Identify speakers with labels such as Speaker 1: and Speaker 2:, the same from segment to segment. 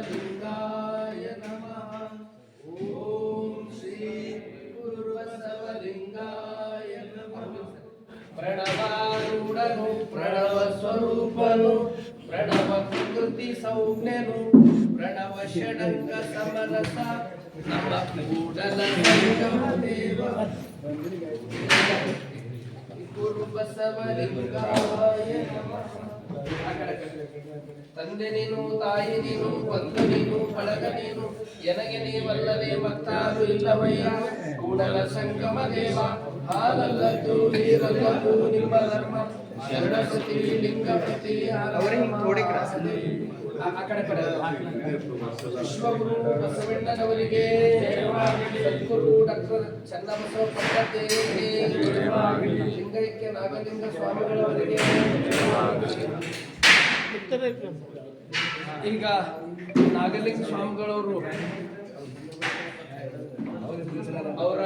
Speaker 1: పురసవలింగాయ నమ. ఓం శ్రీ పురసవలింగాయ నమ. ప్రణవారుడను ప్రణవ స్వరూపను ప్రణవ కృతి సౌజ్ఞను ప్రణవ షడంగ సమరస నమ కూడల సంగమదేవ గురు బసవలింగాయ నమ. ತಂದೆ ನೀನು, ತಾಯಿ ನೀನು, ಬಂಧು ನೀನು, ಬಳಗ ನೀನು, ಎನಗೆ ನೀವಲ್ಲದೆ ಮತ್ತಾರು ಇಲ್ಲವಯ್ಯ ಕೂಡಲ ಸಂಗಮ ದೇವ ಹಾಲಲ್ಲದ್ದು ನೀರಲ್ಲದ್ದು ನಿಮ್ಮ ಧರ್ಮ. ಶರಣಸತಿ ಲಿಂಗಪತಿ ಆ ಅವರಿಗೆ ವಿಶ್ವಗುರು ಬಸವಣ್ಣನವರಿಗೆ ಸದ್ಗುರು ಡಾಕ್ಟರ್ ಚನ್ನಬಸವ ಪಟ್ಟದೇವರಿಗೆ ಲಿಂಗೈಕ್ಯ ನಾಗಲಿಂಗ ಸ್ವಾಮಿಗಳವರಿಗೆ ಈಗ ನಾಗಲಿಂಗ ಸ್ವಾಮಿಗಳವರು ಅವರ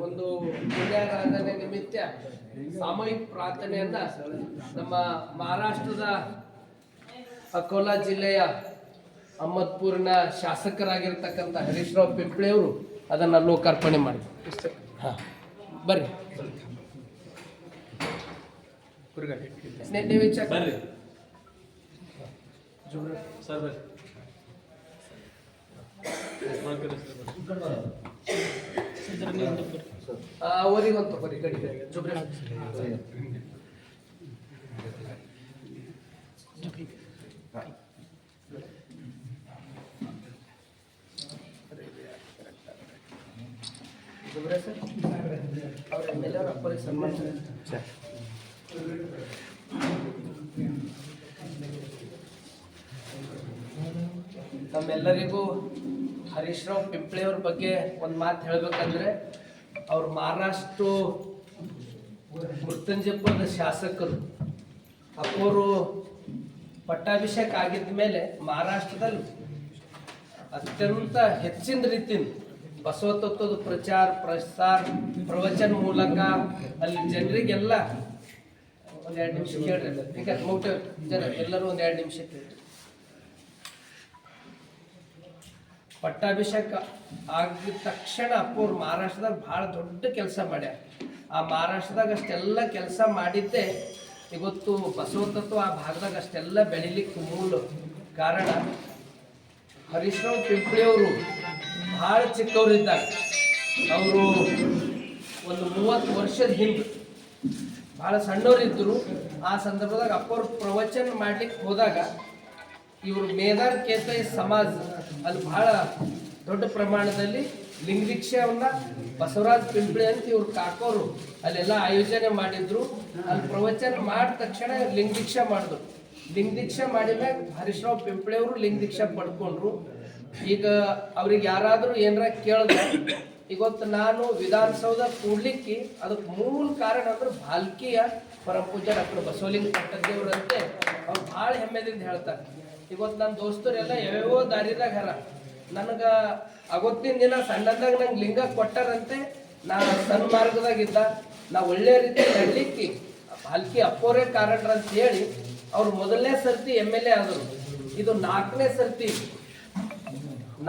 Speaker 1: ಒಂದು ಪುಣ್ಯಾರಾಧನೆ ನಿಮಿತ್ತ ಸಾಮೂಹಿಕ ಪ್ರಾರ್ಥನೆಯನ್ನ ನಮ್ಮ ಮಹಾರಾಷ್ಟ್ರದ ಅಕೋಲಾ ಜಿಲ್ಲೆಯ ಅಹಮದ್ಪುರ್ನ ಶಾಸಕರಾಗಿರ್ತಕ್ಕಂಥ ಹರೀಶ್ ರಾವ್ ಅದನ್ನು ಅದನ್ನ ಲೋಕಾರ್ಪಣೆ ಮಾಡಿದ್ರು. ಹಾಂ ಬರ್ರಿ. ನೀವು
Speaker 2: ಬರ್ರಿ. ಸರ್ ಬರ್ರಿ.
Speaker 1: ಬರ್ರಿ ಗಡಿ ಜುಬ್ರಿ ಜುಬ್ರಿ ಸರ್ ಅವ್ರ ಎಂ ಎಲ್ ಅವ್ರ ಅಪ್ಪರಿಗೆ ಮಾಡಿ. ನಮ್ಮೆಲ್ಲರಿಗೂ ಹರೀಶ್ ರಾವ್ ಪಿಂಪ್ಳೆ ಅವ್ರ ಬಗ್ಗೆ ಒಂದು ಮಾತು ಹೇಳ್ಬೇಕಂದ್ರೆ ಅವ್ರು ಮಹಾರಾಷ್ಟ್ರ ಮೃತ್ಯುಂಜಯಪುರದ ಶಾಸಕರು ಅಪ್ಪವರು ಪಟ್ಟಾಭಿಷೇಕ ಆಗಿದ್ದ ಮೇಲೆ ಮಹಾರಾಷ್ಟ್ರದಲ್ಲಿ ಅತ್ಯಂತ ಹೆಚ್ಚಿನ ರೀತಿ ಬಸವ ತತ್ವದ ಪ್ರಚಾರ, ಪ್ರಸಾರ, ಪ್ರವಚನ ಮೂಲಕ ಅಲ್ಲಿ ಜನರಿಗೆಲ್ಲ ಒಂದೆರಡು ಎರಡು ನಿಮಿಷ ಕೇಳ್ರಿ ಈಗ ಜನ ಎಲ್ಲರೂ ಒಂದೆರಡು ಎರಡು ನಿಮಿಷ ಕೇಳ್ರಿ. ಪಟ್ಟಾಭಿಷೇಕ ಆಗಿದ ತಕ್ಷಣ ಅಪ್ಪವ್ರು ಮಹಾರಾಷ್ಟ್ರದಾಗ ಭಾಳ ದೊಡ್ಡ ಕೆಲಸ ಮಾಡ್ಯಾರ. ಆ ಮಹಾರಾಷ್ಟ್ರದಾಗ ಅಷ್ಟೆಲ್ಲ ಕೆಲಸ ಮಾಡಿದ್ದೆ ಇವತ್ತು ಬಸವ ತತ್ವ ಆ ಭಾಗದಾಗ ಅಷ್ಟೆಲ್ಲ ಬೆಳಿಲಿಕ್ಕೆ ಮೂಲ ಕಾರಣ ಹರೀಶ್ರಾವ್ ಪಿಂಪಳಿಯವರು ಭಾಳ ಚಿಕ್ಕವರಿದ್ದಾಗ ಅವರು ಒಂದು ಮೂವತ್ತು ವರ್ಷದ ಹಿಂದೆ ಭಾಳ ಸಣ್ಣವರಿದ್ದರು ಆ ಸಂದರ್ಭದಾಗ ಅಪ್ಪವ್ರ ಪ್ರವಚನ ಮಾಡ್ಲಿಕ್ಕೆ ಹೋದಾಗ ಇವರು ಮೇದಾರ್ ಕೇತ ಸಮಾಜ ಅಲ್ಲಿ ಬಹಳ ದೊಡ್ಡ ಪ್ರಮಾಣದಲ್ಲಿ ಲಿಂಗದೀಕ್ಷೆಯನ್ನ ಬಸವರಾಜ್ ಪಿಂಪಳಿ ಅಂತ ಇವ್ರು ಕಾಕೋರು ಅಲ್ಲೆಲ್ಲ ಆಯೋಜನೆ ಮಾಡಿದ್ರು. ಅಲ್ಲಿ ಪ್ರವಚನ ಮಾಡಿದ ತಕ್ಷಣ ಲಿಂಗದೀಕ್ಷೆ ಮಾಡಿದ್ರು. ಲಿಂಗದೀಕ್ಷೆ ಮಾಡಿದ್ಮ್ಯಾಗ ಹರೀಶ್ರಾವ್ ಪಿಂಪಳಿ ಅವರು ಲಿಂಗದೀಕ್ಷೆ ಪಡ್ಕೊಂಡ್ರು. ಈಗ ಅವ್ರಿಗೆ ಯಾರಾದರೂ ಏನಾರ ಕೇಳಿದ್ರೆ ಇವತ್ತು ನಾನು ವಿಧಾನಸೌಧ ಕೂಡ್ಲಿಕ್ಕೆ ಅದಕ್ಕೆ ಮೂಲ ಕಾರಣ ಅಂದ್ರೆ ಭಾಲ್ಕಿಯ ಪರಮಪೂಜ್ಯ ಡಾಕ್ಟರ್ ಬಸವಲಿಂಗ ಪಟ್ಟದೇವ್ರಂತೆ. ಅವ್ರು ಭಾಳ ಹೆಮ್ಮೆದಿಂದ ಹೇಳ್ತಾರೆ. ಇವತ್ತು ನನ್ನ ದೋಸ್ತರೆಲ್ಲ ಯಾವ್ಯಾವೋ ದಾರಿದಾಗ ಹರ. ನನಗ ಅವತ್ತಿನ ದಿನ ಸಣ್ಣದಾಗ ನಂಗೆ ಲಿಂಗ ಕೊಟ್ಟಾರಂತೆ, ನಾ ಸನ್ಮಾರ್ಗದಾಗ ಇದ್ದ ನಾ ಒಳ್ಳೆ ರೀತಿ ನಡ್ಲಿಕ್ಕೆ, ಹಲ್ಕಿ ಅಪ್ಪೋರೇ ಕಾರಣ ಅಂತ ಹೇಳಿ ಅವ್ರು ಮೊದಲನೇ ಸರ್ತಿ ಎಂ ಎಲ್ ಎ ಆದರು. ಇದು ನಾಲ್ಕನೇ ಸರ್ತಿ.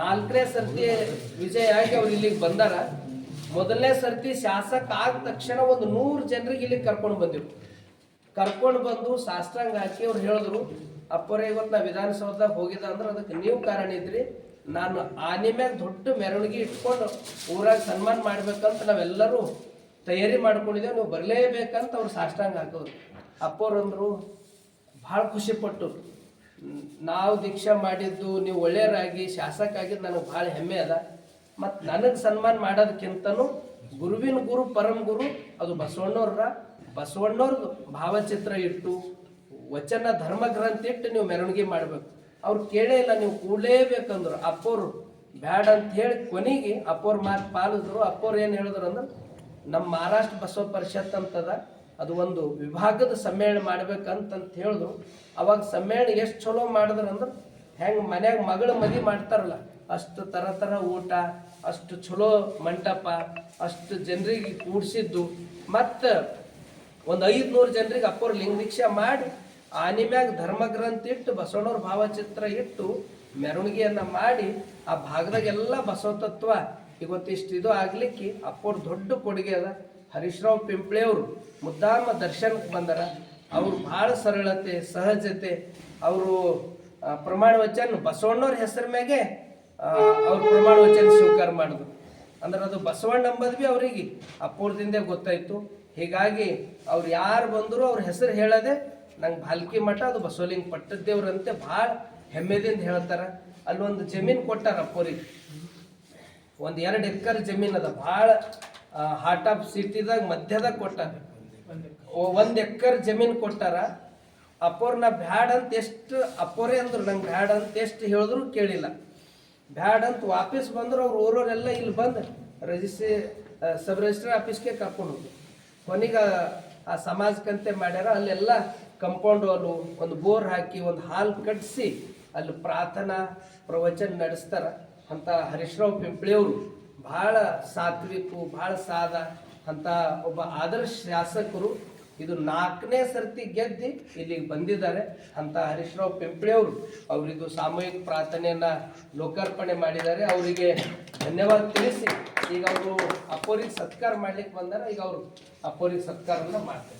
Speaker 1: ನಾಲ್ಕನೇ ಸರ್ತಿ ವಿಜಯ ಆಗಿ ಅವ್ರು ಇಲ್ಲಿಗೆ ಬಂದಾರ. ಮೊದಲನೇ ಸರ್ತಿ ಶಾಸಕ ಆದ ತಕ್ಷಣ ಒಂದು ನೂರು ಜನರಿಗೆ ಇಲ್ಲಿಗೆ ಕರ್ಕೊಂಡು ಬಂದಿರು ಕರ್ಕೊಂಡು ಬಂದು ಶಾಸ್ತ್ರಾಂಗ ಹಾಕಿ ಅವ್ರು ಹೇಳಿದ್ರು, ಅಪ್ಪರೇ ಇವತ್ತು ನಾ ವಿಧಾನಸೌಧದಾಗ ಹೋಗಿದ್ದ ಅಂದ್ರೆ ಅದಕ್ಕೆ ನೀವು ಕಾರಣ ಇದ್ರಿ. ನಾನು ಆನೆ ಮ್ಯಾಗ ದೊಡ್ಡ ಮೆರವಣಿಗೆ ಇಟ್ಕೊಂಡು ಊರಾಗ ಸನ್ಮಾನ ಮಾಡ್ಬೇಕಂತ ನಾವೆಲ್ಲರೂ ತಯಾರಿ ಮಾಡ್ಕೊಂಡಿದ್ದೇವೆ. ನೀವು ಬರಲೇಬೇಕಂತ ಅವ್ರು ಸಾಷ್ಟಾಂಗ ಹಾಕೋರು. ಅಪ್ಪೋರಂದರು ಭಾಳ ಖುಷಿ ಪಟ್ಟು ನಾವು ದೀಕ್ಷಾ ಮಾಡಿದ್ದು ನೀವು ಒಳ್ಳೆಯರಾಗಿ ಶಾಸಕ ಆಗಿದ್ದು ನನಗೆ ಭಾಳ ಹೆಮ್ಮೆ ಅದ. ಮತ್ತು ನನಗೆ ಸನ್ಮಾನ ಮಾಡೋದಕ್ಕಿಂತನೂ ಗುರುವಿನ ಗುರು, ಪರಂ ಗುರು, ಅದು ಬಸವಣ್ಣವ್ರ ಬಸವಣ್ಣವ್ರದ್ದು ಭಾವಚಿತ್ರ ಇಟ್ಟು, ವಚನ ಧರ್ಮ ಗ್ರಂಥ ಇಟ್ಟು ನೀವು ಮೆರವಣಿಗೆ ಮಾಡಬೇಕು. ಅವ್ರು ಕೇಳೇ ಇಲ್ಲ, ನೀವು ಕೂಡಲೇಬೇಕಂದ್ರು. ಅಪ್ಪೋರು ಬ್ಯಾಡ ಅಂತ ಹೇಳಿ ಕೊನೆಗೆ ಅಪ್ಪೋರ್ ಮಾತು ಪಾಲಿದ್ರು. ಅಪ್ಪೋರು ಏನು ಹೇಳಿದ್ರು ಅಂದ್ರೆ, ನಮ್ಮ ಮಹಾರಾಷ್ಟ್ರ ಬಸವ ಪರಿಷತ್ ಅಂತದ, ಅದು ಒಂದು ವಿಭಾಗದ ಸಮ್ಮೇಳನ ಮಾಡ್ಬೇಕಂತಂತ ಹೇಳಿದ್ರು. ಅವಾಗ ಸಮ್ಮೇಳನ ಎಷ್ಟು ಚಲೋ ಮಾಡಿದ್ರು ಅಂದ್ರೆ, ಹೆಂಗೆ ಮನ್ಯಾಗ ಮಗಳ ಮದಿ ಮಾಡ್ತಾರಲ್ಲ, ಅಷ್ಟು ಥರ ಥರ ಊಟ, ಅಷ್ಟು ಚಲೋ ಮಂಟಪ, ಅಷ್ಟು ಜನರಿಗೆ ಕೂಡಿಸಿದ್ದು. ಮತ್ತು ಒಂದು ಐದುನೂರು ಜನರಿಗೆ ಅಪ್ಪೋರು ಲಿಂಗ ದೀಕ್ಷೆ ಮಾಡಿ ಆನಿ ಮ್ಯಾಗ ಧರ್ಮಗ್ರಂಥ ಇಟ್ಟು ಬಸವಣ್ಣವ್ರ ಭಾವಚಿತ್ರ ಇಟ್ಟು ಮೆರವಣಿಗೆಯನ್ನ ಮಾಡಿ ಆ ಭಾಗದಾಗೆಲ್ಲ ಬಸವ ತತ್ವ ಇವತ್ತಿಷ್ಟು ಇದು ಆಗ್ಲಿಕ್ಕೆ ಅಪ್ಪೋರ್ ದೊಡ್ಡ ಕೊಡುಗೆ ಅದ. ಹರೀಶ್ರಾವ್ ಪಿಂಪ್ಳೆಯವರು ಮುದ್ದಾಮ ದರ್ಶನಕ್ಕೆ ಬಂದಾರ. ಅವ್ರು ಭಾಳ ಸರಳತೆ, ಸಹಜತೆ, ಅವರು ಪ್ರಮಾಣ ವಚನ ಬಸವಣ್ಣವ್ರ ಹೆಸರ ಮ್ಯಾಗೆ ಅವ್ರ ಪ್ರಮಾಣ ವಚನ ಸ್ವೀಕಾರ ಮಾಡಿದ್ರು ಅಂದ್ರೆ ಅದು ಬಸವಣ್ಣ ಅಂಬದ್ ಬಿ ಅವರಿಗೆ ಅಪೂರ್ದಿಂದ ಗೊತ್ತಾಯ್ತು. ಹೀಗಾಗಿ ಅವ್ರು ಯಾರು ಬಂದರೂ ಅವ್ರ ಹೆಸರು ಹೇಳದೆ ನಂಗೆ ಭಾಲ್ಕಿ ಮಠ ಅದು ಬಸವಲಿಂಗ ಪಟ್ಟದ್ದೇವ್ರಂತೆ ಭಾಳ ಹೆಮ್ಮೆದಿಂದ ಹೇಳ್ತಾರ. ಅಲ್ಲೊಂದು ಜಮೀನು ಕೊಟ್ಟಾರ ಅಪ್ಪೋರಿಗೆ ಒಂದು ಎರಡು ಎಕರೆ ಜಮೀನು ಅದ. ಭಾಳ ಹಾರ್ಟ್ ಆಫ್ ಸಿಟಿದಾಗ ಮಧ್ಯದಾಗ ಕೊಟ್ಟಾರ. ಒಂದು ಎಕರ್ ಜಮೀನು ಕೊಟ್ಟಾರ. ಅಪ್ಪೋರ್ ನಾ ಬ್ಯಾಡ್ ಅಂತ ಎಷ್ಟು ಅಪ್ಪೋರೇ ಅಂದ್ರು, ನಂಗೆ ಬ್ಯಾಡ್ ಅಂತ ಎಷ್ಟು ಹೇಳಿದ್ರು ಕೇಳಿಲ್ಲ. ಬ್ಯಾಡ್ ಅಂತ ವಾಪಸ್ ಬಂದ್ರು ಅವ್ರು ಊರವರೆಲ್ಲ ಇಲ್ಲಿ ಬಂದು ರಿಜಿಸ್ಟ್ರಿ ಸಬ್ ರಿಜಿಸ್ಟ್ರಿ ಆಫೀಸ್ಗೆ ಕರ್ಕೊಂಡು ಹೋಗಿ ಕೊನೆಗೆ ಆ ಸಮಾಜಕ್ಕಂತೆ ಮಾಡ್ಯಾರ. ಅಲ್ಲೆಲ್ಲ ಕಂಪೌಂಡ್ ವಾಲು ಒಂದು ಬೋರ್ ಹಾಕಿ ಒಂದು ಹಾಲ್ ಕಟ್ಟಿಸಿ ಅಲ್ಲಿ ಪ್ರಾರ್ಥನಾ ಪ್ರವಚನ ನಡೆಸ್ತಾರ. ಅಂತ ಹರೀಶ್ರಾವ್ ಪಿಂಪ್ಳಿಯವರು ಭಾಳ ಸಾತ್ವಿಕು, ಭಾಳ ಸಾದ ಅಂತ ಒಬ್ಬ ಆದರ್ಶ ಶಾಸಕರು ಇದು ನಾಲ್ಕನೇ ಸರ್ತಿ ಗೆದ್ದಿ ಇಲ್ಲಿಗೆ ಬಂದಿದ್ದಾರೆ. ಅಂತ ಹರೀಶ್ರಾವ್ ಪಿಂಪ್ಳಿಯವರು ಅವರಿದು ಸಾಮೂಹಿಕ ಪ್ರಾರ್ಥನೆಯನ್ನು ಲೋಕಾರ್ಪಣೆ ಮಾಡಿದ್ದಾರೆ. ಅವರಿಗೆ ಧನ್ಯವಾದ ತಿಳಿಸಿ, ಈಗ ಅವರು ಅಪ್ಪೋರಿಗೆ ಸತ್ಕಾರ ಮಾಡ್ಲಿಕ್ಕೆ ಬಂದಾರ, ಈಗ ಅವರು ಅಪ್ಪೋರಿಗೆ ಸತ್ಕಾರವನ್ನು ಮಾಡ್ತಾರೆ.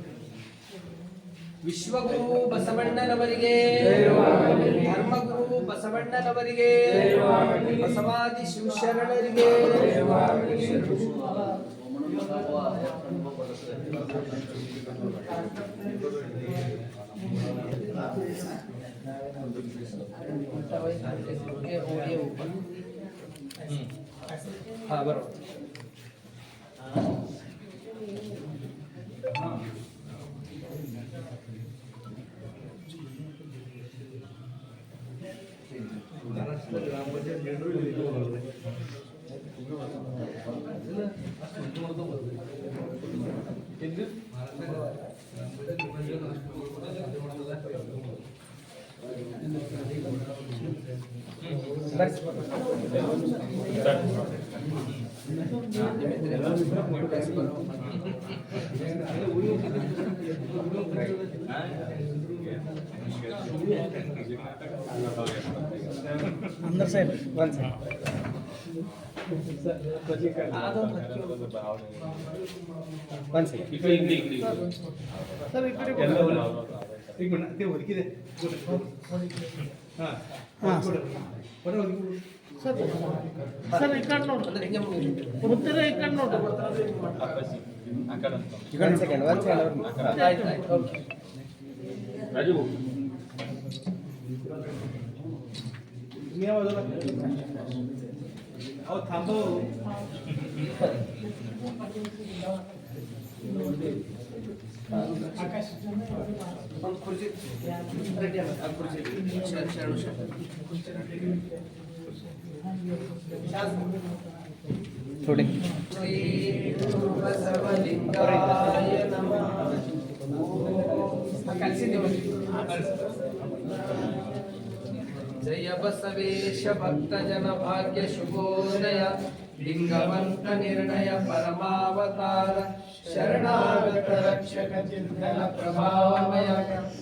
Speaker 1: ವಿಶ್ವಗುರು ಬಸವಣ್ಣನವರಿಗೆ ಧರ್ಮಗುರು ಬಸವಣ್ಣನವರಿಗೆ ಬಸವಾದಿ ಶಿವಶರಣರಿಗೆ. ಹಾ ಬರೋ.
Speaker 2: అందరు sir one sir one second
Speaker 3: ಅದೇ ಒದಗಿದೆ ಹಾಂ ಹಾಂ हां
Speaker 2: हां.
Speaker 3: बरं ओळखी
Speaker 4: ಸರ್ ಈ ಕಡೆ ನೋಡ್ರಿ
Speaker 1: ಅಂದ್ರೆ ಹಿಂಗೆ ಮುಗಿತು.
Speaker 4: ಉತ್ತರ ಈ ಕಡೆ ನೋಡ್ರಿ
Speaker 2: वन सेकंड वन सेकंड
Speaker 1: ಆಯ್ತು ಆಯ್ತು ಓಕೆ
Speaker 3: मी आवाजाला अहो थांबव
Speaker 1: ಒಂದು ಕುರ್ಚಿ ರೆಡಿ చూడండి. జయ బసవేశ భక్త జన భాగ్య శుభోదయ లింగవంత నిర్ణయ పరమావతార శరణాగత రక్షక చింతన ప్రభావమయ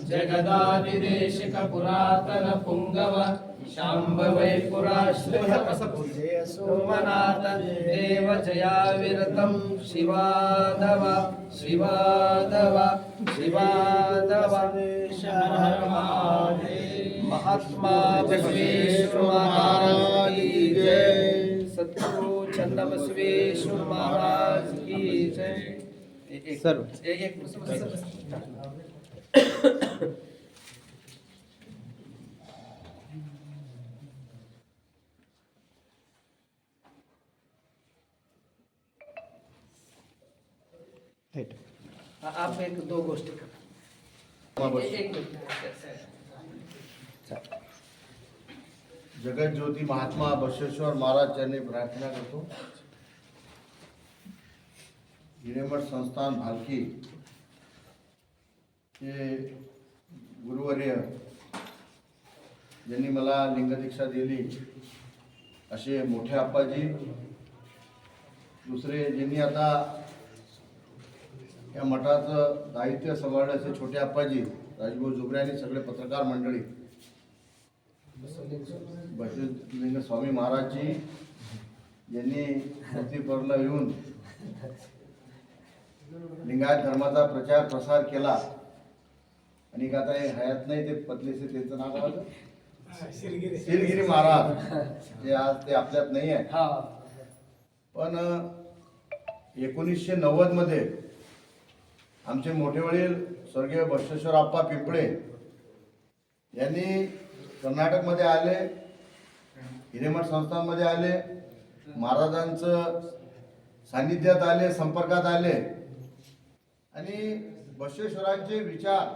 Speaker 1: జగదాదిదేశిక పురాతన పుంగవ शाम्भवै पुराश्रयसपूजय सोमनाथ देव जया विरतं शिवादव शिवादव शिवादव महात्मा बसवेश्वर महाराज की
Speaker 2: सर
Speaker 1: एक एक आप एक दो गोष्टी कर
Speaker 5: जगत ज्योति महात्मा बसवेश्वर महाराज चरणी प्रार्थना करतो। हिरेमठ संस्थान भालकी। हे गुरुवर्य ज्यांनी मला लिंगदीक्षा दिली असे मोठे आप्पाजी। दुसरे ज्यांनी आता या मठाचं दायित्व सांभाळलं असे छोटे आप्पाजी राजभाऊ जुबरे आणि सगळे पत्रकार मंडळी. बसवेलिंग स्वामी महाराजजी यांनी पृथ्वीवरला येऊन लिंगायत धर्माचा प्रचार प्रसार केला. आणि आता हे हयात नाही ते पतलेसे त्यांचं नाव होतं? शिरगिरी महाराज. जे आज ते आपल्यात नाही आहे पण एकोणीसशे नव्वदमध्ये आमचे मोठे वडील स्वर्गीय बसवेश्वर आप्पा पिंपळे यांनी कर्नाटकमध्ये आले हिरेमठ संस्थांमध्ये आले महाराजांचं सान्निध्यात आले संपर्कात आले. आणि बसवेश्वरांचे विचार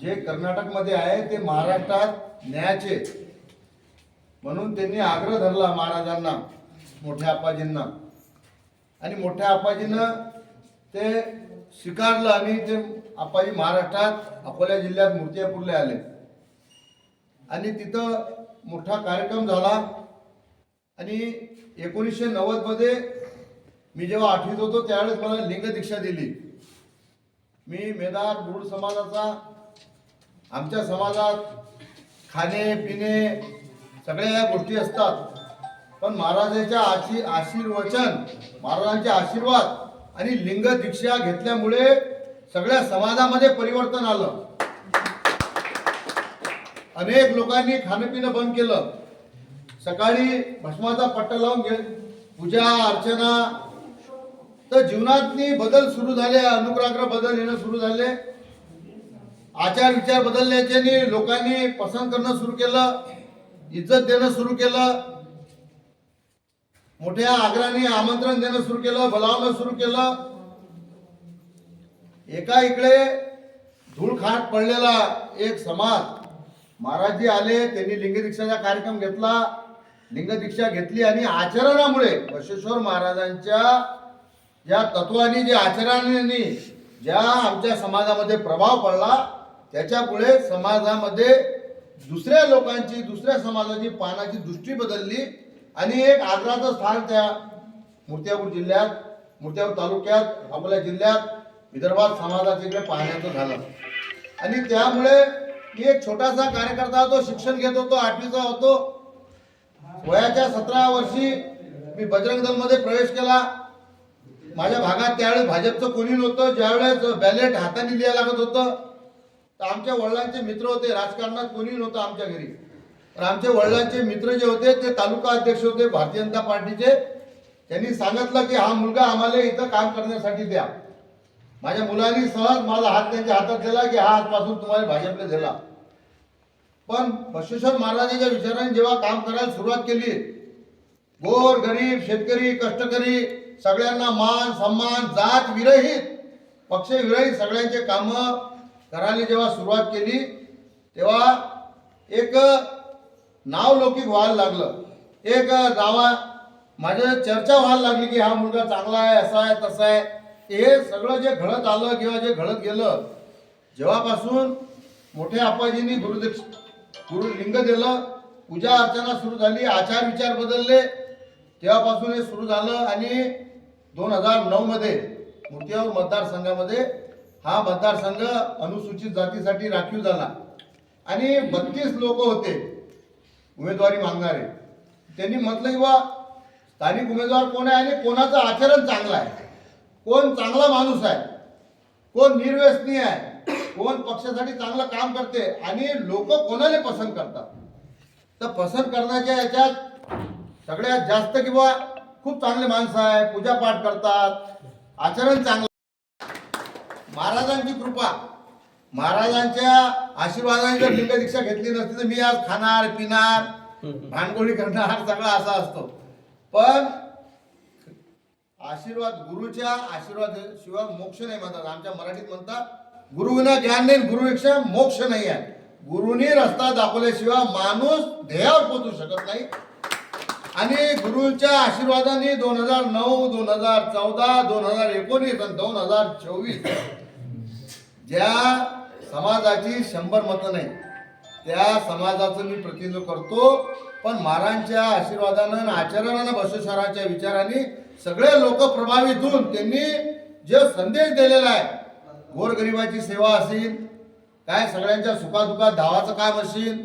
Speaker 5: जे कर्नाटकमध्ये आहे ते महाराष्ट्रात न्यायाचे. म्हणून त्यांनी आग्रह धरला महाराजांना मोठ्या आप्पाजींना. आणि मोठ्या आप्पाजीनं ते स्वीकारलं आणि ते आप्पाजी महाराष्ट्रात अकोला जिल्ह्यात मूर्तीपूरला आले. आणि तिथं मोठा कार्यक्रम झाला. आणि एकोणीसशे नव्वदमध्ये मी जेव्हा आठवीत होतो त्यावेळेस मला लिंग दीक्षा दिली. मी मेदार बुड समाजाचा आमच्या समाजात खाणे पिणे सगळ्या या गोष्टी असतात. पण महाराजांच्या आशी आशीर्वचन महाराजांचे आशीर्वाद आणि लिंग दीक्षा घेतल्यामुळे सगळ्या समाजामध्ये परिवर्तन आलं. अनेक लोकांनी खाणं पिणं बंद केलं. सकाळी भस्माचा पट्टा लावून घे पूजा अर्चना. तर जीवनातनी बदल सुरू झाले अनुग्राग्र बदल येणं सुरू झाले. आचार विचार बदलल्याच्यानी लोकांनी पसंत करणं सुरू केलं इज्जत देणं सुरू केलं. मोठ्या आग्रहाने आमंत्रण देणं सुरू केलं बोलावणं सुरू केलं. एका इकडे धूळखाट पडलेला एक समाज. महाराजजी आले त्यांनी लिंगदीक्षाचा कार्यक्रम घेतला. लिंगदीक्षा घेतली आणि आचरणामुळे बशेश्वर महाराजांच्या ज्या तत्वानी जे आचरणाने ज्या आमच्या समाजामध्ये प्रभाव पडला त्याच्यामुळे समाजामध्ये दुसऱ्या लोकांची दुसऱ्या समाजाची पानाची दृष्टी बदलली. आणि एक आदराचं स्थान त्या मूर्त्यापूर जिल्ह्यात मूर्त्यापूर तालुक्यात अकोला जिल्ह्यात विदर्भात समाजाच्या इकडे पाहण्याचं झालं. आणि त्यामुळे मी एक छोटासा कार्यकर्ता होतो शिक्षण घेत होतो आठवीचा होतो. वयाच्या सतरा वर्षी मी बजरंग दलमध्ये प्रवेश केला. माझ्या भागात त्यावेळेस भाजपचं कोणी नव्हतं ज्यावेळेस बॅलेट हाताने लिहायला लागत होतं. तर आमच्या वडिलांचे मित्र होते राजकारणात कोणी नव्हतं आमच्या घरी. तर आमचे वडिलांचे मित्र जे होते ते तालुका अध्यक्ष होते भारतीय जनता पार्टीचे. त्यांनी सांगितलं की हा मुलगा आम्हाला इथं काम करण्यासाठी द्या. माझ्या मुलांनी सहज माझा हात त्यांच्या हातात दिला की हा आजपासून तुम्हाला भाजपला दिला. पण बसवेश्वर महाराजांच्या विचाराने जेव्हा काम करायला सुरुवात केली गोर गरीब शेतकरी कष्टकरी सगळ्यांना मान सन्मान जात विरहित पक्ष विरहित सगळ्यांचे काम करायला जेव्हा सुरुवात केली तेव्हा एक नाव लौकिक व्हायला लागलं. एक गावा माझ्या चर्चा व्हायला लागली की हा मुलगा चांगला आहे असा आहे तसा आहे. हे सगळं जे घडत आलं किंवा जे घडत गेलं जेव्हापासून मोठ्या आपाजींनी गुरुदक्ष गुरु लिंग दिलं पूजा अर्चना सुरू झाली आचार विचार बदलले तेव्हापासून हे सुरू झालं आणि दोन हजार नऊमध्ये मतदारसंघामध्ये हा मतदारसंघ अनुसूचित जातीसाठी राखीव झाला. आणि बत्तीस लोक होते. उमेदवारी मागणारे त्यांनी म्हटलं की बा स्थानिक उमेदवार कोण आहे आणि कोणाचं आचरण चांगलं आहे? कोण चांगला माणूस आहे? कोण निर्व्यसनी आहे? कोण पक्षासाठी चांगलं काम करते? आणि लोक कोणाला पसंत करतात? तर पसंत करण्याच्या याच्यात सगळ्यात जास्त किंवा खूप चांगले माणसं आहे पूजापाठ करतात आचरण चांगलं महाराजांची कृपा. महाराजांच्या आशीर्वादाने जर लिंग दीक्षा घेतली नसती तर मी आज खाणार पिणार भांडगोळी करणार सगळं असा असतो. पण आशीर्वाद गुरुच्या आशीर्वाद शिवाय मोक्ष नाही म्हणतात. आमच्या मराठीत म्हणतात गुरुविना ज्ञान नाही गुरुपेक्षा मोक्ष नाही आहे. गुरुनी रस्ता दाखवल्याशिवाय माणूस ध्येयावर पोहोचू शकत नाही. आणि गुरुच्या आशीर्वादाने दोन हजार नऊ दोन हजार चौदा दोन हजार एकोणीस आणि दोन हजार चोवीस ज्या समाजाची शंभर मतं नाही. त्या समाजाचं मी प्रतिनिधित्व करतो. पण महाराजांच्या आशीर्वादानं आणि आचरणानं बसवेश्वराच्या विचाराने सगळे लोक प्रभावित होऊन त्यांनी जे संदेश दिलेला आहे गोरगरिबाची सेवा असेल काय सगळ्यांच्या सुखादुखात धावाचं काम असेल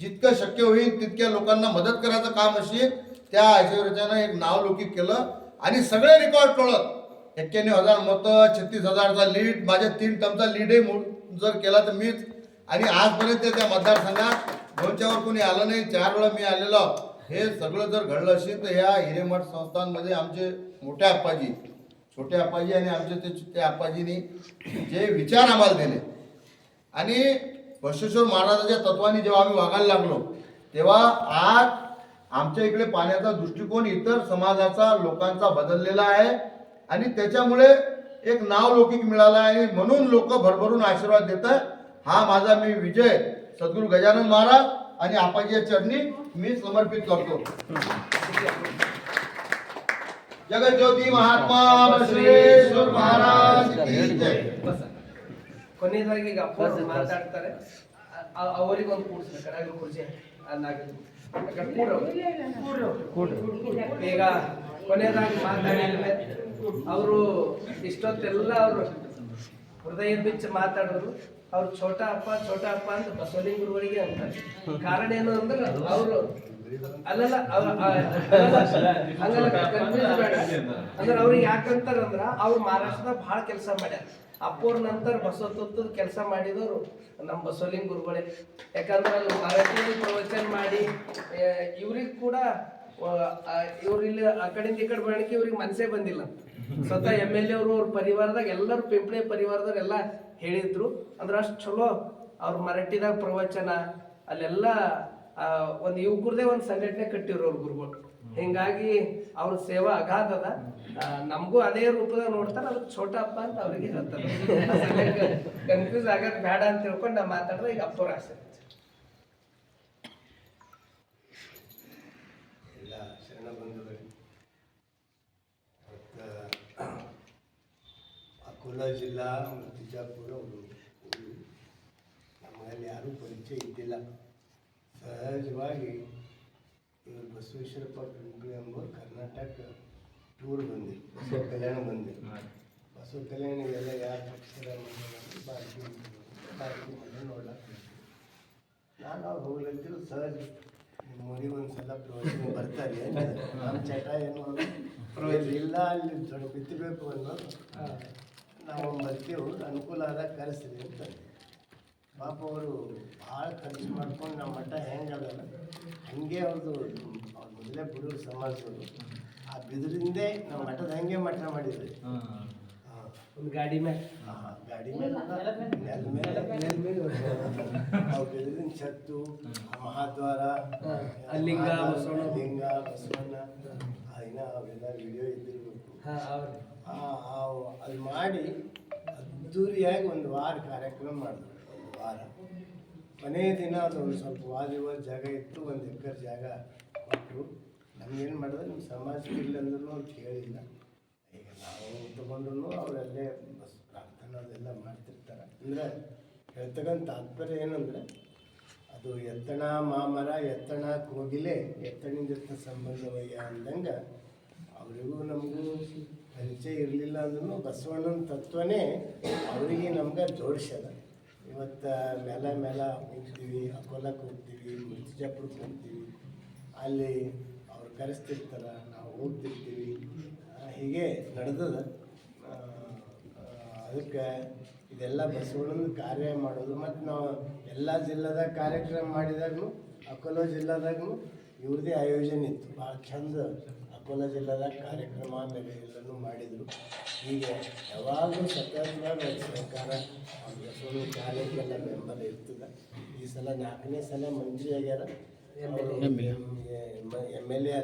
Speaker 5: जितकं शक्य होईल तितक्या लोकांना मदत करायचं काम असेल त्या ऐश्वर्यानं एक नाव लौकिक केलं आणि सगळे रेकॉर्ड टोळत एक्क्याण्णव हजार मतं छत्तीस हजारचा लीड माझ्या तीन टर्मचा लीडही मो- जर केला तर मीच. आणि आजपर्यंत त्या मतदारसंघात दोनच्यावर कोणी आलं नाही चार वेळा मी आलेलो. हे सगळं जर घडलं असेल तर ह्या हिरेमठ संस्थांमध्ये आमचे मोठ्या आप्पाजी छोटे आप्पाजी आणि आमचे ते ते आप्पाजींनी जे विचार आम्हाला दिले. आणि बसवेश्वर महाराजाच्या तत्वाने जेव्हा आम्ही वागायला लागलो तेव्हा आज आमच्या इकडे पाण्याचा दृष्टिकोन इतर समाजाचा लोकांचा बदललेला आहे. आणि त्याच्यामुळे एक नाव लौकिक मिळाला आहे आणि म्हणून लोक भरभरून आशीर्वाद देत आहे हा माझा मी विजय सद्गुरू गजानन महाराज आणि आपाजीच्या चरणी मी समर्पित करतो जगज्योती महात्मा बसवेश्वर महाराज की जय
Speaker 1: ಬಸ. ಕೊನೆಯದಾಗಿ ಈಗ ಅಪ್ಪ ಅವ್ರು ಮಾತಾಡ್ತಾರೆ ಅ- ಅ- ಅವರಿಗೆ ಒಂದು ಕೂಡಿಸ್ಬೇಕಾರೆ ಕುರ್ಚಿ ಅನ್ನಾಗದು ಈಗ ಕೊನೆಯದಾಗಿ ಮಾತಾಡಿದ್ರೆ ಅವರು ಇಷ್ಟೊತ್ತೆಲ್ಲ ಅವರು ಹೃದಯ ಬಿಚ್ಚಿ ಮಾತಾಡೋರು. ಅವ್ರು ಛೋಟ ಅಪ್ಪ ಛೋಟ ಅಪ್ಪ ಅಂತ ಬಸವಲಿಂಗ ಗುರುಗಳಿಗೆ ಅಂತಾರೆ. ಕಾರಣ ಏನು ಅಂದ್ರೆ ಅವರು ಅಲ್ಲಲ್ಲ ಹಂಗಲ್ಲ. ಅಂದ್ರೆ ಅವ್ರಿಗೆ ಯಾಕಂತಾರಂದ್ರ ಅವ್ರು ಮಹಾರಾಷ್ಟ್ರದಾಗ ಭಾಳ ಕೆಲಸ ಮಾಡ್ಯಾರ. ಅಪ್ಪೋರ್ ನಂತರ ಬಸವ ಕೆಲಸ ಮಾಡಿದವರು ನಮ್ಮ ಬಸವಲಿಂಗ ಗುರುಗಳೇ ಯಾಕಂದ್ರೆ ಅಲ್ಲಿ ಭಾರತೀಯ ಪ್ರವಚನ ಮಾಡಿ ಇವ್ರಿಗೆ ಕೂಡ ಇವ್ರು ಇಲ್ಲಿ ಆ ಕಡೆಯಿಂದ ಈ ಕಡೆ ಇವ್ರಿಗೆ ಮನಸ್ಸೇ ಬಂದಿಲ್ಲ. ಸ್ವತಃ ಎಂ ಎಲ್ ಎ ಅವರು ಅವ್ರ ಪರಿವಾರದಾಗ ಎಲ್ಲರೂ ಪಿಂಪಳೆ ಪರಿವಾರದವ್ರು ಎಲ್ಲ ಹೇಳಿದ್ರು. ಅಂದ್ರೆ ಅಷ್ಟು ಚಲೋ ಅವ್ರ ಮರಾಠಿದಾಗ ಪ್ರವಚನ, ಅಲ್ಲೆಲ್ಲ ಒಂದು ಯುವಕರದೇ ಒಂದು ಸಂಘಟನೆ ಕಟ್ಟಿರು ಅವ್ರ ಗುರುಗಳು. ಹಿಂಗಾಗಿ ಅವ್ರ ಸೇವಾ ಅಗಾಧ ಅದ. ನಮಗೂ ಅದೇ ರೂಪದಾಗ ನೋಡ್ತಾರೆ ಅದಕ್ಕೆ ಛೋಟ ಅಪ್ಪ ಅಂತ ಅವ್ರಿಗೆ ಹೇಳ್ತಾರೆ. ಕನ್ಫ್ಯೂಸ್ ಆಗದ್ ಬೇಡ ಅಂತ ತಿಳ್ಕೊಂಡು ನಾ ಮಾತಾಡಿದ್ರೆ ಈಗ ಅಪ್ಪರ ಆಸೆ
Speaker 6: ಎಲ್ಲ ಶರಣ ಬಂಧುಗಳು ಮತ್ತು ಅಕೋಲಾ ಜಿಲ್ಲಾ ಮತ್ತು ಬಿಜಾಪುರ ಒಂದು ಊರು. ನಮ್ಮಲ್ಲಿ ಯಾರೂ ಪರಿಚಯ ಇದ್ದಿಲ್ಲ. ಸಹಜವಾಗಿ ಇವರು ಬಸವೇಶ್ವರಪ್ಪ ಪಿಂಪಳಿ ಎಂಬ ಕರ್ನಾಟಕ ಟೂರ್ ಬಂದಿರು ಬಸವ ಕಲ್ಯಾಣ ಬಂದಿರು ಬಸವ ಕಲ್ಯಾಣಿಗೆಲ್ಲ ಯಾರು ಪಕ್ಷದ ಬಾಕಿ ನೋಡ್ಲಾಕ ನಾನು ಅವ್ರು ಹೋಗ್ಲತ್ತಿರು ಸಹಜ. ಮೋದಿ ಒಂದ್ಸಲ ಪ್ರವಚನ ಬರ್ತಾರೆ ನಮ್ಮ ಚಟ ಏನು ಪ್ರವಚನ. ಇಲ್ಲ ಅಲ್ಲಿ ಬಿತ್ತಬೇಕು ಅನ್ನೋದು. ನಾವು ಬರ್ತೀವಿ ಅನುಕೂಲ ಆದಾಗ ಕರೆಸ್ರಿ ಅಂತ. ಪಾಪ ಅವರು ಭಾಳ ಖರ್ಚು ಮಾಡ್ಕೊಂಡು ನಮ್ಮ ಮಠ ಹೆಂಗದಲ್ಲ ಹಂಗೆ ಅವ್ರದ್ದು ಅವ್ರು ಮೊದಲೇ ಬಡವ್ರ ಸಮಾಜದವರು. ಆ ಬಿದಿರಿಂದೇ ನಮ್ಮ ಮಠದ ಹಂಗೆ ಮಠ ಮಾಡಿದ್ರಿ. ಹಾಂ
Speaker 1: ಒಂದು ಗಾಡಿ ಮೇಲೆ.
Speaker 6: ಹಾಂ ಗಾಡಿ ಮೇಲೆ ನೆಲ ಮೇಲೆ. ಆ ಬೆಳೆದಿನ ಛತ್ತು ಮಹಾದ್ವಾರ
Speaker 1: ಲಿಂಗ, ಬಸವಣ್ಣ.
Speaker 6: ಲಿಂಗ ಬಸವಣ್ಣ. ಆ ಇನ್ನ ಅವೆಲ್ಲ ವಿಡಿಯೋ ಇದ್ದಿರ್ಬೇಕು.
Speaker 1: ಹಾಂ
Speaker 6: ಅದು ಮಾಡಿ ಅದ್ದೂರಿಯಾಗಿ ಒಂದು ವಾರ ಕಾರ್ಯಕ್ರಮ ಮಾಡಿದ್ರು, ಒಂದು ವಾರ. ಕೊನೆಯ ದಿನ ಅದು ಒಂದು ಸ್ವಲ್ಪ ವಾಲಿಬಾಲ್ ಜಾಗ ಇತ್ತು, ಒಂದು ಎಕರೆ ಜಾಗ ಕೊಟ್ಟರು ನಮ್ಗೇನು ಮಾಡಿದ್ರೆ ನಿಮ್ಮ ಸಮಾಜಕ್ಕೆ ಇಲ್ಲ ಅಂದ್ರೂ ಅಂತ ಕೇಳಿಲ್ಲ ಈಗ ನಾವು ತಗೊಂಡ್ರು ಅವರಲ್ಲೇ ಬಸ್ ಪ್ರಾರ್ಥನೆ ಅದೆಲ್ಲ ಮಾಡ್ತಿರ್ತಾರೆ. ಅಂದರೆ ಹೇಳ್ತಕ್ಕಂಥ ತಾತ್ಪರ್ಯ ಏನಂದರೆ, ಅದು ಎತ್ತಣ ಮಾಮರ, ಎತ್ತಣ ಕೋಗಿಲೆ ಎತ್ತಣಿಂದ ಸಂಬಂಧವಯ್ಯ ಅಂದಂಗೆ ಅವರಿಗೂ ನಮಗೂ ಪರಿಚಯ ಇರಲಿಲ್ಲ ಅಂದ್ರೂ ಬಸವಣ್ಣನ ತತ್ವನೇ ಅವರಿಗೆ ನಮ್ಗೆ ಜೋಡಿಸ್ಯದ. ಇವತ್ತು ಮೇಲೆ ಮೇಲೆ ಹೋಗ್ತೀವಿ ಅಕೋಲಕ್ಕೆ ಹೋಗ್ತೀವಿ ಮುರ್ಜಾಪುರಕ್ಕೆ ಹೋಗ್ತೀವಿ. ಅಲ್ಲಿ ಅವ್ರು ಕರೆಸ್ತಿರ್ತಾರೆ, ನಾವು ಹೋಗ್ತಿರ್ತೀವಿ. ಹೀಗೆ ನಡೆದದ. ಅದಕ್ಕೆ ಇದೆಲ್ಲ ಬಸವಣ್ಣನ ಕಾರ್ಯ ಮಾಡೋದು. ಮತ್ತು ನಾವು ಎಲ್ಲ ಜಿಲ್ಲಾದಾಗ ಕಾರ್ಯಕ್ರಮ ಮಾಡಿದಾಗೂ ಅಕೋಲ ಜಿಲ್ಲಾದಾಗೂ ಇವ್ರದೇ ಆಯೋಜನೆ ಇತ್ತು. ಭಾಳ ಚಂದ ಅಕೋಲಾ ಜಿಲ್ಲಾದಾಗ ಕಾರ್ಯಕ್ರಮ ಆಮೇಲೆ ಎಲ್ಲನೂ ಮಾಡಿದರು. ಹೀಗೆ ಯಾವಾಗಲೂ ಸತತವಾಗಿ ಅವ್ರ ಸರ್ಕಾರ ಅವ್ರ ಕಾರ್ಯಕ್ಕೆಲ್ಲ ಬೆಂಬಲ ಇರ್ತದೆ. ಈ ಸಲ ನಾಲ್ಕನೇ ಸಲ ಮಂತ್ರಿ ಆಗ್ಯಾರ. M L A.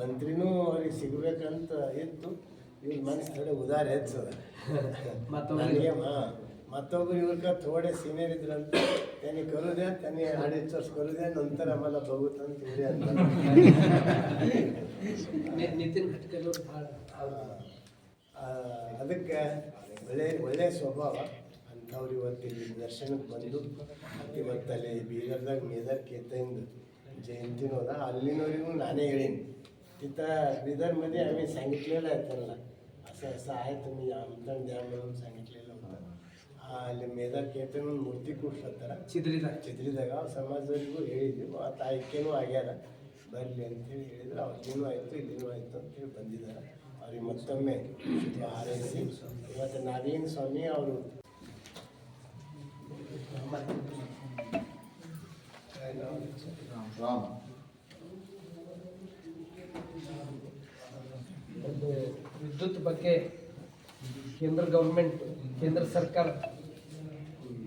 Speaker 6: ಮಂತ್ರಿನೂ ಅವ್ರಿಗೆ ಸಿಗಬೇಕಂತ ಇತ್ತು. ಇವ್ರ ಮನಸ್ಸು ಕಡೆ ಉದಾರ ಹೆಚ್ಚದ.
Speaker 1: ಮತ್ತೊಮ್ಮೆ
Speaker 6: ಹಾಂ. मत्तोबर इवर का थोडे सिनियर इद्रंत त्यांनी करू द्या त्यांनी अडीच वर्ष करू द्या नंतर आम्हाला बघू ಅಂತ ಇವ್ರೇ ಅಂತಾರೆ.
Speaker 1: ನಿ- ನಿತಿನ್ ಗಡ್ಕರಿ ಅವ್ರು ಭಾಳ
Speaker 6: ಆ, ಅದಕ್ಕೆ ಒಳ್ಳೆ ಒಳ್ಳೆ ಸ್ವಭಾವ ಅಂಥವ್ರು ಇವತ್ತು ಇಲ್ಲಿ ದರ್ಶನಕ್ಕೆ ಬಂದು ಇವತ್ತು ಅಲ್ಲಿ ಬೀದರ್ದಾಗ ಮೇದರ್ ಕೇತಯಿಂದ जयंतीनो होता अल्लीनवरीहून नाणे येळीन तिथं बिदरमध्ये आम्ही सांगितलेलं आहे त्यांना असं असं आहे तुम्ही आमंत्रण द्या म्हणून सांगितलेलं होतं ಆ, ಅಲ್ಲಿ ಮೇದರ್ ಕೇತನ ಮೂರ್ತಿ ಕೂಡ್ಸತ್ತಾರ
Speaker 1: ಚಿತ್ರಿದಾಗ
Speaker 6: ಚಿತ್ರಿದಾಗ ಸಮಾಜದವರಿಗೂ ಹೇಳಿದ್ವಿ ಆ ಆಯ್ಕೆನೂ ಆಗ್ಯಾರ ಬರಲಿ ಅಂತೇಳಿ ಹೇಳಿದ್ರು. ಅವ್ರಿಗೇನು ಆಯಿತು ಇಲ್ಲಿನೂ ಆಯಿತು ಅಂತೇಳಿ ಬಂದಿದ್ದಾರೆ ಅವ್ರಿಗೆ ಮತ್ತೊಮ್ಮೆ ಹಾರೈಸಿ. ಇವತ್ತು ನವೀನ್ ಸ್ವಾಮಿ ಅವರು
Speaker 1: ವಿದ್ಯುತ್ ಬಗ್ಗೆ ಕೇಂದ್ರ ಗೌರ್ಮೆಂಟ್ ಕೇಂದ್ರ ಸರ್ಕಾರ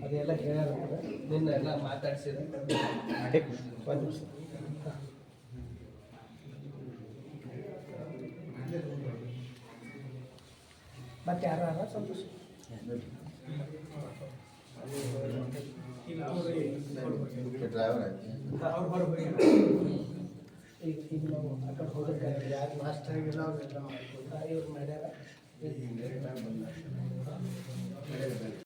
Speaker 1: ಅದೆಲ್ಲ ಹೇಳ್ಯಾರಂದ್ರೆ ನಿನ್ನ ಎಲ್ಲ ಮಾತಾಡಿಸಿದ ಒಂದು ನಿಮಿಷ ಮತ್ತೆ ಯಾರು ಸಂತೋಷ
Speaker 5: ಡ್ರೈವರ್ ಆಯ್ತು
Speaker 1: ಈಗ ಈಗ ನಾವು ಆ ಕಡೆ ಹೋಗಕ್ಕೆ
Speaker 6: ಯಾರು ಮಾಸ್ಟರ್ ಆಗಿಲ್ಲ ಅವ್ರೆಲ್ಲ ಮಾಡ್ಕೊಳ್ತಾ
Speaker 1: ಇವ್ರು ಮಾಡ್ಯಾರ